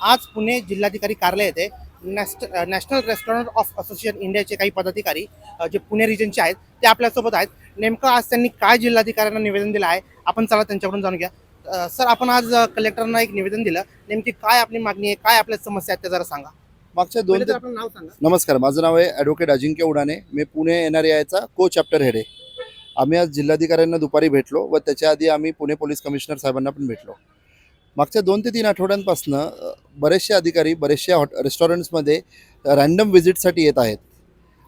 आज पुणे जिल्हाधिकारी कार्यालय येथे नॅस्ट नॅशनल रेस्टॉरंट ऑफ असोसिएशन इंडियाचे काही पदाधिकारी जे पुणे रिजनचे आहेत ते आपल्यासोबत आहेत. नेमकं आज त्यांनी काय जिल्हाधिकाऱ्यांना निवेदन दिलं आहे? आपण चला त्यांच्याकडून जाणून घ्या सर आपण आज कलेक्टरना एक निवेदन दिलं. नेमकी काय आपली मागणी आहे? काय आपल्या समस्या आहेत त्या जरा सांगा. मागच्या दोन ते नाव सांगा. नमस्कार माझं नाव आहे ॲडव्होकेट अजिंक्य उडाणे. मी पुणे एन आर आयचा को चॅप्टर हेड आहे. आम्ही आज जिल्हाधिकाऱ्यांना दुपारी भेटलो व त्याच्या आधी आम्ही पुणे पोलीस कमिशनर साहेबांना पण भेटलो. मागच्या दोन ते तीन आठवड्यांपासनं बरेचसे अधिकारी बरेचशा हॉट रेस्टॉरंट्समध्ये रॅन्डम व्हिजिटसाठी येत आहेत.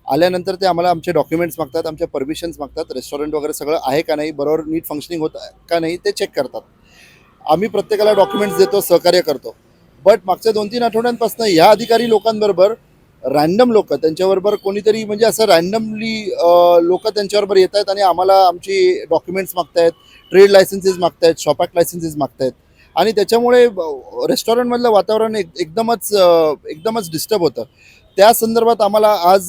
आल्यानंतर ते आम्हाला आमचे डॉक्युमेंट्स मागतात आमच्या परमिशन्स मागतात रेस्टॉरंट वगैरे सगळं आहे का नाही बरोबर नीट फंक्शनिंग होत का नाही ते चेक करतात. आम्ही प्रत्येकाला डॉक्युमेंट्स देतो सहकार्य करतो. बट मागच्या दोन तीन आठवड्यांपासून ह्या अधिकारी लोकांबरोबर रॅन्डम लोक त्यांच्याबरोबर कोणीतरी म्हणजे असं रॅन्डमली लोक त्यांच्याबरोबर येत आहेत आणि आम्हाला आमची डॉक्युमेंट्स मागतायत ट्रेड लायसन्सेस मागतायत शॉपॅक लायसन्सेस मागतायत. आणि त्याच्यामुळे रेस्टॉरंटमधलं वातावरण एक एकदमच एकदमच डिस्टर्ब होतं. त्या संदर्भात आम्हाला आज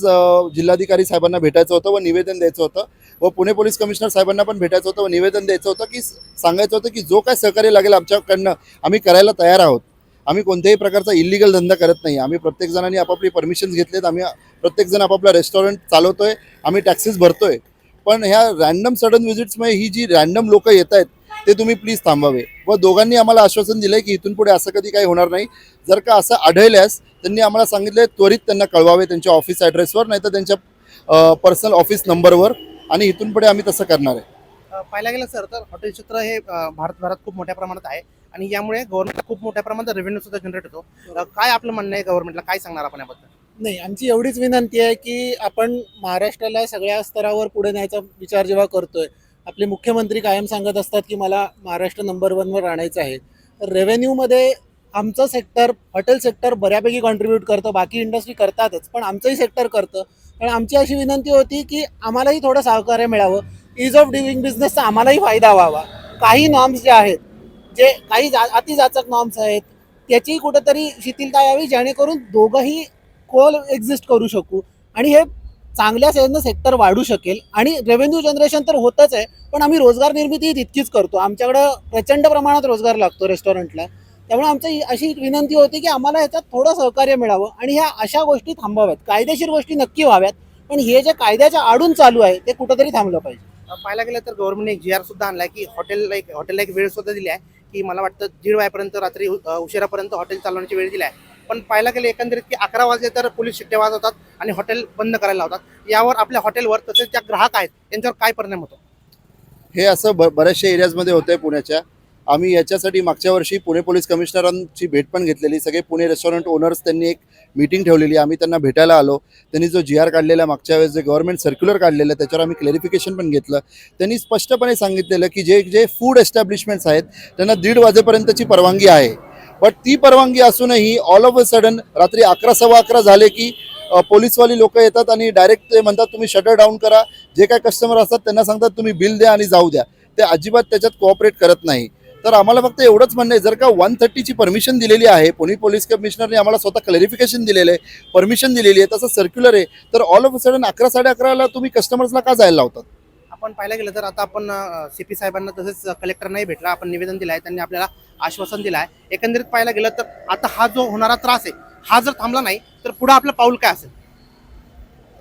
जिल्हाधिकारी साहेबांना भेटायचं होतं व निवेदन द्यायचं होतं व पुणे पोलीस कमिशनर साहेबांना पण भेटायचं होतं व निवेदन द्यायचं होतं की सांगायचं होतं की जो काय सहकार्य लागेल आमच्याकडनं आम्ही करायला तयार आहोत. आम्ही कोणत्याही प्रकारचा इलिगल धंदा करत नाही. आम्ही प्रत्येक जणांनी आपापली परमिशन्स घेतलेत. आम्ही प्रत्येकजण आपापला रेस्टॉरंट चालवतोय. आम्ही टॅक्सेस भरतोय. पण ह्या रॅन्डम सडन व्हिजिट्समुळे ही जी रॅन्डम लोकं येत आहेत ते तुम्ही प्लीज थांबावे. व दोघांनी आम्हाला आश्वासन दिलं की इथून पुढे असं कधी काही होणार नाही. जर का असं आढळल्यास त्यांनी आम्हाला सांगितलं त्वरित त्यांना कळवावे त्यांच्या ऑफिस ॲड्रेसवर नाही तर त्यांच्या पर्सनल ऑफिस नंबरवर आणि इथून पुढे आम्ही तसं करणार आहे. पाहायला गेलं सर तर हॉटेल क्षेत्र हे भारतभरात खूप मोठ्या प्रमाणात आहे. आणि यामुळे गव्हर्नमेंटला खूप मोठ्या प्रमाणात रेव्हेन्यू सुद्धा जनरेट होतो. काय आपलं म्हणणं आहे गव्हर्नमेंटला काय सांगणार आपण याबद्दल? नाही आमची एवढीच विनंती आहे की आपण महाराष्ट्राला सगळ्या स्तरावर पुढे न्यायचा विचार जेव्हा करतोय आपले मुख्यमंत्री कायम सांगत असतात की मला महाराष्ट्र नंबर वनवर आणायचं आहे. रेव्हेन्यूमध्ये आमचं सेक्टर हॉटेल सेक्टर बऱ्यापैकी कॉन्ट्रीब्यूट करतं बाकी इंडस्ट्री करतातच पण आमचंही सेक्टर करतं. पण आमची अशी विनंती होती की आम्हालाही थोडं सहकार्य मिळावं. इज ऑफ डुईंग बिझनेसचा आम्हालाही फायदा व्हावा. काही नॉर्म्स जे आहेत जे काही जा अतिजाचक नॉर्म्स आहेत त्याची कुठंतरी शिथिलता यावी जेणेकरून दोघंही कोल एक्झिस्ट करू शकू. आणि हे चांगल्या सेजनं सेक्टर वाढू शकेल. आणि रेव्हेन्यू जनरेशन तर होतच आहे पण आम्ही रोजगार निर्मिती तितकीच करतो. आमच्याकडं प्रचंड प्रमाणात रोजगार लागतो रेस्टॉरंटला त्यामुळे आमची ही अशी एक विनंती होती की आम्हाला ह्याच्यात थोडं सहकार्य मिळावं आणि ह्या अशा गोष्टी थांबाव्यात. कायदेशीर गोष्टी नक्की व्हाव्यात. पण हे जे कायद्याच्या आडून चालू आहे ते कुठंतरी थांबलं पाहिजे. पाहायला गेलं तर गव्हर्नमेंटने जी आर सुद्धा आणलाय की हॉटेलला एक हॉटेलला एक वेळ सुद्धा दिली आहे. की मला वाटतं दीड वायपर्यंत रात्री उशिरापर्यंत हॉटेल चालवण्याची वेळ दिली आहे. पण पाहायला गेलं एकंदरीत की अकरा वाजले तर पोलीस शिट्टे वाजवतात आणि हॉटेल बंद करायला लावतात. यावर आपल्या हॉटेलवर तसेच ज्या ग्राहक आहेत त्यांच्यावर काय परिणाम होतो? हे असं ब बऱ्याचशा एरियाजमध्ये होतं आहे पुण्याच्या. आम्ही याच्यासाठी मागच्या वर्षी पुणे पोलीस कमिशनरांची भेट पण घेतलेली. सगळे पुणे रेस्टॉरंट ओनर्स त्यांनी एक मीटिंग ठेवलेली. आम्ही त्यांना भेटायला आलो. त्यांनी जो जी आर काढलेला मागच्या वेळेस जे गव्हर्नमेंट सर्क्युलर काढलेलं त्याच्यावर आम्ही क्लॅरिफिकेशन पण घेतलं. त्यांनी स्पष्टपणे सांगितलेलं की जे जे फूड एस्टॅब्लिशमेंट्स आहेत त्यांना दीड वाजेपर्यंतची परवानगी आहे. बट ती परवानगी असूनही ऑल ऑफ अ सडन रात्री अकरा सव्वा अकरा झाले की पोलीसवाली लोक येतात आणि डायरेक्ट ते म्हणतात तुम्ही शटर डाऊन करा. जे काय कस्टमर असतात त्यांना सांगतात तुम्ही बिल द्या आणि जाऊ द्या. ते अजिबात त्याच्यात कोऑपरेट करत नाही. तर आम्हाला फक्त एवढंच म्हणणं आहे जर का वन थर्टीची परमिशन दिलेली आहे पुणे पोलीस कमिशनरने आम्हाला स्वतः क्लॅरिफिकेशन दिलेलं आहे परमिशन दिलेली आहे तसं सर्क्युलर आहे तर ऑल ऑफ अ सडन अकरा साडे अकराला तुम्ही कस्टमर्सला का जायला लावतात? आपण पाहायला गेलं तर आता आपण सी पी साहेबांना तसेच कलेक्टरनाही भेटला आपण निवेदन दिलं आहे त्यांनी आपल्याला आश्वासन दिलं आहे एकंदरीत पाहायला गेलं तर आता हा जो होणारा त्रास आहे हा जर थांबला नाही तर पुढे आपलं पाऊल काय असेल?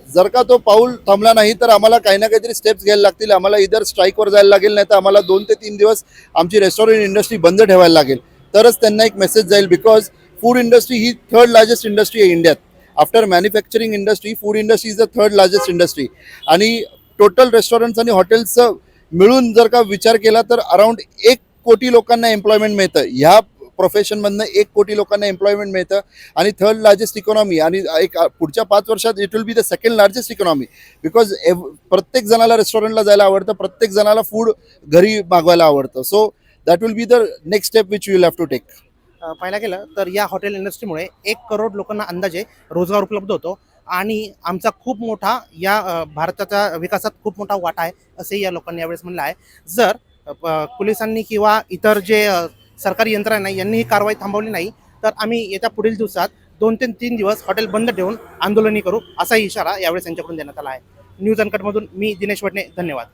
जर का तो पाऊल थांबला नाही तर आम्हाला काही ना काहीतरी स्टेप्स घ्यायला लागतील. आम्हाला इधर स्ट्राईकवर जायला लागेल नाही तर आम्हाला दोन ते तीन दिवस आमची रेस्टॉरंट इंडस्ट्री बंद ठेवायला लागेल. तरच त्यांना एक मेसेज जाईल बिकॉज फूड इंडस्ट्री ही थर्ड लार्जेस्ट इंडस्ट्री आहे इंडियात after manufacturing industry food industry is the third largest industry आणि टोटल रेस्टॉरंट्स आणि हॉटेल्सचं मिळून जर का विचार केला तर अराउंड एक कोटी लोकांना एम्प्लॉयमेंट मिळतं. ह्या प्रोफेशनमधनं एक कोटी लोकांना एम्प्लॉयमेंट मिळतं. आणि थर्ड लार्जेस्ट इकॉनॉमी आणि एक पुढच्या पाच वर्षात it will be the second largest economy because एव प्रत्येक जणाला रेस्टॉरंटला जायला आवडतं. प्रत्येक जणाला फूड घरी मागवायला आवडतं. So that will be the next step which you have to take पाहायला गेलं तर या हॉटेल इंडस्ट्रीमुळे एक करोड लोकांना अंदाजे रोजगार उपलब्ध होतो. आणि आमचा खूप मोठा या भारताच्या विकासात खूप मोठा वाटा आहे असंही या लोकांनी यावेळेस म्हणलं आहे. जर पोलिसांनी किंवा इतर जे सरकारी यंत्रणा यांनी ही कारवाई थांबवली नाही. तर आम्ही येत्या पुढील दिवसात दोन ते तीन दिवस हॉटेल बंद ठेवून आंदोलनही करू असाही इशारा यावेळेस यांच्याकडून देण्यात आला आहे. न्यूज अनकटमधून मी दिनेश वडणे धन्यवाद.